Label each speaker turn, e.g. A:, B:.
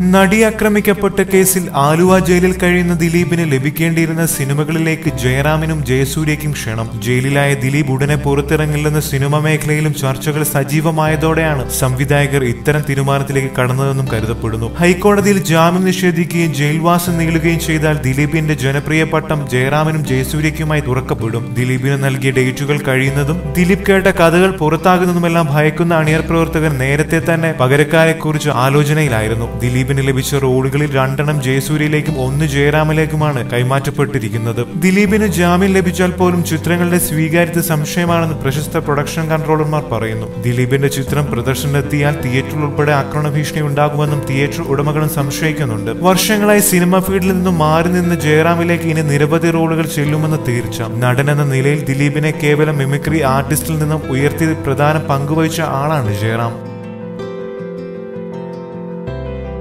A: നടി ആക്രമിക്കപ്പെട്ട കേസിൽ ആലുവ ജയിലിൽ കഴിയുന്ന ദിലീപിന് ലഭിക്കേണ്ടിയിരുന്ന സിനിമകളിലേക്ക് ജയറാമിനും ജയസൂര്യയ്ക്കും ക്ഷണം. ജയിലിലായ ദിലീപ് ഉടനെ പുറത്തിറങ്ങില്ലെന്ന സിനിമ മേഖലയിലും ചർച്ചകൾ സജീവമായതോടെയാണ് സംവിധായകർ ഇത്തരം തീരുമാനത്തിലേക്ക് കടന്നതെന്നും കരുതപ്പെടുന്നു. ഹൈക്കോടതിയിൽ ജാമ്യം നിഷേധിക്കുകയും ജയിൽവാസം നീളുകയും ചെയ്താൽ ദിലീപിന്റെ ജനപ്രിയ പട്ടം ജയറാമിനും ജയസൂര്യയ്ക്കുമായി തുറക്കപ്പെടും. ദിലീപിന് നൽകിയ ഡേറ്റുകൾ കഴിയുന്നതും ദിലീപ് കേട്ട കഥകൾ പുറത്താകുന്നതുമെല്ലാം ഭയക്കുന്ന അണിയർ പ്രവർത്തകർ നേരത്തെ തന്നെ പകരക്കാരെക്കുറിച്ച് ആലോചനയിലായിരുന്നു. ദിലീപിന് ലഭിച്ച റോളുകളിൽ രണ്ടെണ്ണം ജയസൂര്യയിലേക്കും ഒന്ന് ജയറാമിലേക്കുമാണ് കൈമാറ്റപ്പെട്ടിരിക്കുന്നത്. ദിലീപിന് ജാമ്യം ലഭിച്ചാൽ പോലും ചിത്രങ്ങളുടെ സ്വീകാര്യത സംശയമാണെന്ന് പ്രശസ്ത പ്രൊഡക്ഷൻ കൺട്രോളർമാർ പറയുന്നു. ദിലീപിന്റെ ചിത്രം പ്രദർശനത്തിയാൽ തിയേറ്ററിൽ ഉൾപ്പെടെ ആക്രമണ ഭീഷണി ഉണ്ടാകുമെന്നും തിയേറ്റർ ഉടമകളും സംശയിക്കുന്നുണ്ട്. വർഷങ്ങളായി സിനിമ ഫീൽഡിൽ നിന്നും മാറി നിന്ന് ജയറാമിലേക്ക് ഇനി നിരവധി റോളുകൾ ചെല്ലുമെന്ന് തീർച്ച. നടൻ എന്ന നിലയിൽ ദിലീപിനെ കേവലം മിമിക്രി ആർട്ടിസ്റ്റിൽ നിന്നും ഉയർത്തി പ്രധാന പങ്കുവഹിച്ച ആളാണ് ജയറാം.